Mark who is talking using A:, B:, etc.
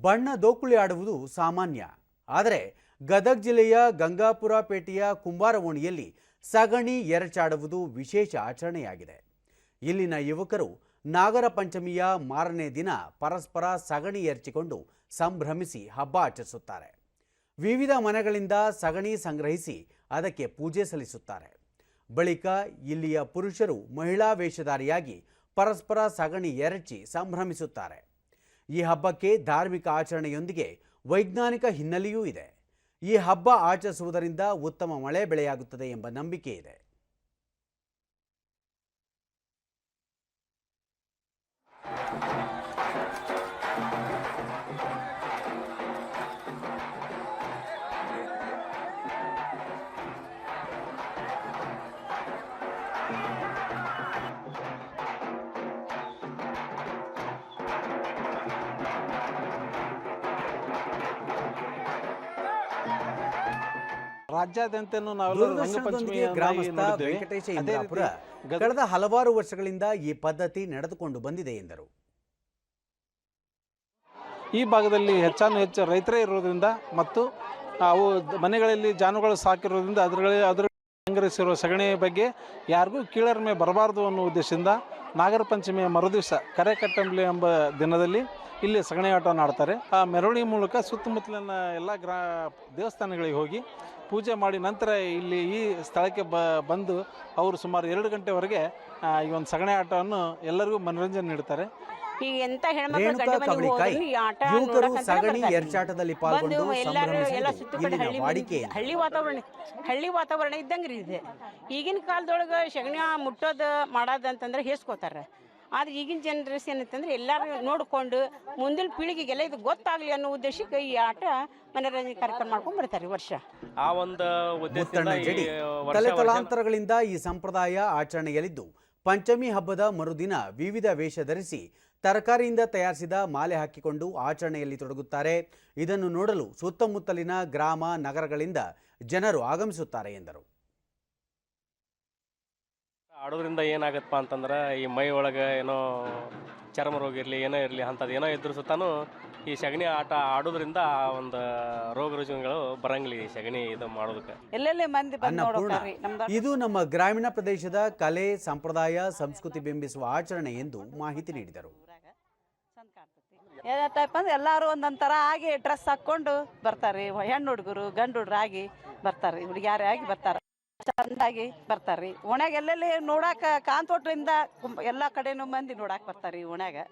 A: ಬಣ್ಣ ದೋಕುಳಿ ಆಡುವುದು ಸಾಮಾನ್ಯ. ಆದರೆ ಗದಗ ಜಿಲ್ಲೆಯ ಗಂಗಾಪುರ ಪೇಟೆಯ ಕುಂಬಾರ ಓಣಿಯಲ್ಲಿ ಸಗಣಿ ಎರಚಾಡುವುದು ವಿಶೇಷ ಆಚರಣೆಯಾಗಿದೆ. ಇಲ್ಲಿನ ಯುವಕರು ನಾಗರ ಪಂಚಮಿಯ ಮಾರನೇ ದಿನ ಪರಸ್ಪರ ಸಗಣಿ ಎರಚಿಕೊಂಡು ಸಂಭ್ರಮಿಸಿ ಹಬ್ಬ ಆಚರಿಸುತ್ತಾರೆ. ವಿವಿಧ ಮನೆಗಳಿಂದ ಸಗಣಿ ಸಂಗ್ರಹಿಸಿ ಅದಕ್ಕೆ ಪೂಜೆ ಸಲ್ಲಿಸುತ್ತಾರೆ. ಬಳಿಕ ಇಲ್ಲಿಯ ಪುರುಷರು ಮಹಿಳಾ ವೇಷಧಾರಿಯಾಗಿ ಪರಸ್ಪರ ಸಗಣಿ ಎರಚಿ ಸಂಭ್ರಮಿಸುತ್ತಾರೆ. ಈ ಹಬ್ಬಕ್ಕೆ ಧಾರ್ಮಿಕ ಆಚರಣೆಯೊಂದಿಗೆ ವೈಜ್ಞಾನಿಕ ಹಿನ್ನೆಲೆಯೂ ಇದೆ. ಈ ಹಬ್ಬ ಆಚರಿಸುವುದರಿಂದ ಉತ್ತಮ ಮಳೆ ಬೆಳೆಯಾಗುತ್ತದೆ ಎಂಬ ನಂಬಿಕೆ ಇದೆ.
B: Thank ನಾವೆಲ್ಲರೂ
A: ಗ್ರಾಮಸ್ಥ ವೆಂಕಟೇಶ ಇಂದ್ರಾಪುರ ಕಳೆದ ಹಲವಾರು ವರ್ಷಗಳಿಂದ ಈ ಪದ್ಧತಿ ನಡೆದುಕೊಂಡು ಬಂದಿದೆ ಎಂದರು.
B: ಈ ಭಾಗದಲ್ಲಿ ಹೆಚ್ಚಾನು ಹೆಚ್ಚು ರೈತರೇ ಇರೋದ್ರಿಂದ ಮತ್ತು ಅವು ಮನೆಗಳಲ್ಲಿ ಜಾನುಗಳು ಸಾಕಿರೋದ್ರಿಂದ ಅದರಲ್ಲಿ ಅದರ ಸಂಗ್ರಹಿಸಿರುವ ಸಗಣಿ ಬಗ್ಗೆ ಯಾರಿಗೂ ಕೀಳರಿಮೆ ಬರಬಾರದು ಅನ್ನೋ ಉದ್ದೇಶದಿಂದ ನಾಗರ ಪಂಚಮಿಯ ಮರುದಿವಸ ಕರೆ ಕಟ್ಟಂಬ್ಲಿ ಎಂಬ ದಿನದಲ್ಲಿ ಇಲ್ಲಿ ಸಗಣಿ ಆಟವನ್ನು ಆಡ್ತಾರೆ. ಆ ಮೆರವಣಿಗೆ ಮೂಲಕ ಸುತ್ತಮುತ್ತಲಿನ ಎಲ್ಲ ಗ್ರಾ ದೇವಸ್ಥಾನಗಳಿಗೆ ಹೋಗಿ ಪೂಜೆ ಮಾಡಿ ನಂತರ ಇಲ್ಲಿ ಈ ಸ್ಥಳಕ್ಕೆ ಬ ಬಂದು ಅವರು ಸುಮಾರು ಎರಡು ಗಂಟೆವರೆಗೆ ಆ, ಈ ಒಂದು ಸಗಣಿ ಆಟವನ್ನು ಎಲ್ಲರಿಗೂ ಮನೋರಂಜನೆ ನೀಡ್ತಾರೆ.
C: ಈಗ ಎಂತ ಹೆಣ್ಮಕ್ಳು
A: ರೇಣುಕಾ
C: ಗಂಡ ಮನೆಗೆ
A: ಕವಳಿಕಾಯಿ
C: ಹೋದ್ರು ಈ ಆಟ
A: ಯುವಕರು
C: ನೋಡಕ್ಕಂತಾನೆ
A: ಸಗಣಿ
C: ಬರ್ತಾರೆ.
A: ಎರಚಾಟದಲ್ಲಿ
C: ಬಂದು
A: ಪಾಲ್ಗೊಂಡು
C: ಎಲ್ಲರೂ ಎಲ್ಲ ಸುತ್ತ ಕಡೆ
A: ಸಂಭ್ರಮಿಸುವುದು
C: ಹಳ್ಳಿ
A: ಇಲ್ಲಿನ ವಾಡಿಕೆ.
C: ಮಂದಿ- ಹಳ್ಳಿ ವಾತಾವರಣ ಹಳ್ಳಿ ವಾತಾವರಣ ಇದ್ದಂಗ್ರಿ ಇದೆ. ಈಗಿನ ಕಾಲದೊಳಗೆ ಸಗಣಿ ಮುಟ್ಟೋದು ಮಾಡೋದಂತಂದ್ರೆ ಹೇಸ್ಕೋತಾರೆ. ಆದ್ರೆ ಈಗಿನ ಜನರೇಷನ್ ಏನಂತಂದ್ರೆ ಎಲ್ಲರೂ ನೋಡ್ಕೊಂಡು ಮುಂದಿನ ಪೀಳಿಗೆಗೆಲ್ಲ ಇದು ಗೊತ್ತಾಗ್ಲಿ ಅನ್ನೋ ಉದ್ದೇಶಕ್ಕೆ ಈ ಆಟ ಮನೋರಂಜನೆ ಕಾರ್ಯಕ್ರಮ ಮಾಡ್ಕೊಂಡು ಬರ್ತಾರೆ ಈ ವರ್ಷ.
D: ಆ ಒಂದು ಉದ್ದೇಶದಿಂದ ಈ
A: ಜಡಿ
D: ವರ್ಷ
A: ತಲೆ ತಲಾಂತರಗಳಿಂದ ಈ ಸಂಪ್ರದಾಯ ಆಚರಣೆಯಲ್ಲಿದ್ದು ಪಂಚಮಿ ಹಬ್ಬದ ಮರುದಿನ ವಿವಿಧ ವೇಷ ಧರಿಸಿ ತರಕಾರಿಯಿಂದ ತಯಾರಿಸಿದ ಮಾಲೆ ಹಾಕಿಕೊಂಡು ಆಚರಣೆಯಲ್ಲಿ ತೊಡಗುತ್ತಾರೆ. ಇದನ್ನು ನೋಡಲು ಸುತ್ತಮುತ್ತಲಿನ ಗ್ರಾಮ ನಗರಗಳಿಂದ ಜನರು ಆಗಮಿಸುತ್ತಾರೆ ಎಂದರು.
D: ಆಡೋದ್ರಿಂದ ಏನಾಗತ್ತಪ್ಪ ಅಂತಂದ್ರೆ ಈ ಮೈ ಒಳಗೆ ಏನೋ ಚರ್ಮ ರೋಗ ಇರಲಿ ಏನೋ ಇರಲಿ ಅಂಥದ್ದು ಏನೋ ಇದ್ರೂ ಸುತ್ತಾನು ಈ ಸಗಣಿ ಆಟ ಆಡೋದ್ರಿಂದ ಆ ಒಂದು ರೋಗ ರುಜಿನಗಳು ಬರಂಗಿಲ್ಲ ಈ ಸಗಣಿ ಇದು ಮಾಡೋದಕ್ಕೆ.
E: ಎಲ್ಲೆಲ್ಲಿ ಮಂದಿ ಬಂದು
A: ಅನ್ನಪೂರ್ಣ
E: ನೋಡ್ತಾರ್ರಿ ನಮ್ದು
A: ಇದು ನಮ್ಮ ಗ್ರಾಮೀಣ ಪ್ರದೇಶದ ಕಲೆ ಸಂಪ್ರದಾಯ ಸಂಸ್ಕೃತಿ ಬಿಂಬಿಸುವ ಆಚರಣೆ ಎಂದು ಮಾಹಿತಿ ನೀಡಿದರು.
E: ಏನಂತಪ್ಪ ಅಂದ್ರೆ ಎಲ್ಲರೂ ಒಂದೊಂಥರ ಆಗಿ ಡ್ರೆಸ್ ಹಾಕೊಂಡು ಬರ್ತಾರೆ ಹೆಣ್ಣು ಹುಡುಗರು ಗಂಡು ಹುಡುಗರು ಆಗಿ ಬರ್ತಾರೆ ಹುಡುಗಿಯಾರೇ ಆಗಿ ಬರ್ತಾರ. ಚಂದಾಗಿ ಬರ್ತಾರ್ರಿ. ಓಣ್ಯಾಗ ಎಲ್ಲೆಲ್ಲಿ ನೋಡಾಕ ಕಾಂತೋಟ್ರಿಂದ ಎಲ್ಲ ಕಡೆನೂ ಮಂದಿ ನೋಡಾಕ ಬರ್ತಾರ್ರಿ ಓಣ್ಯಾಗ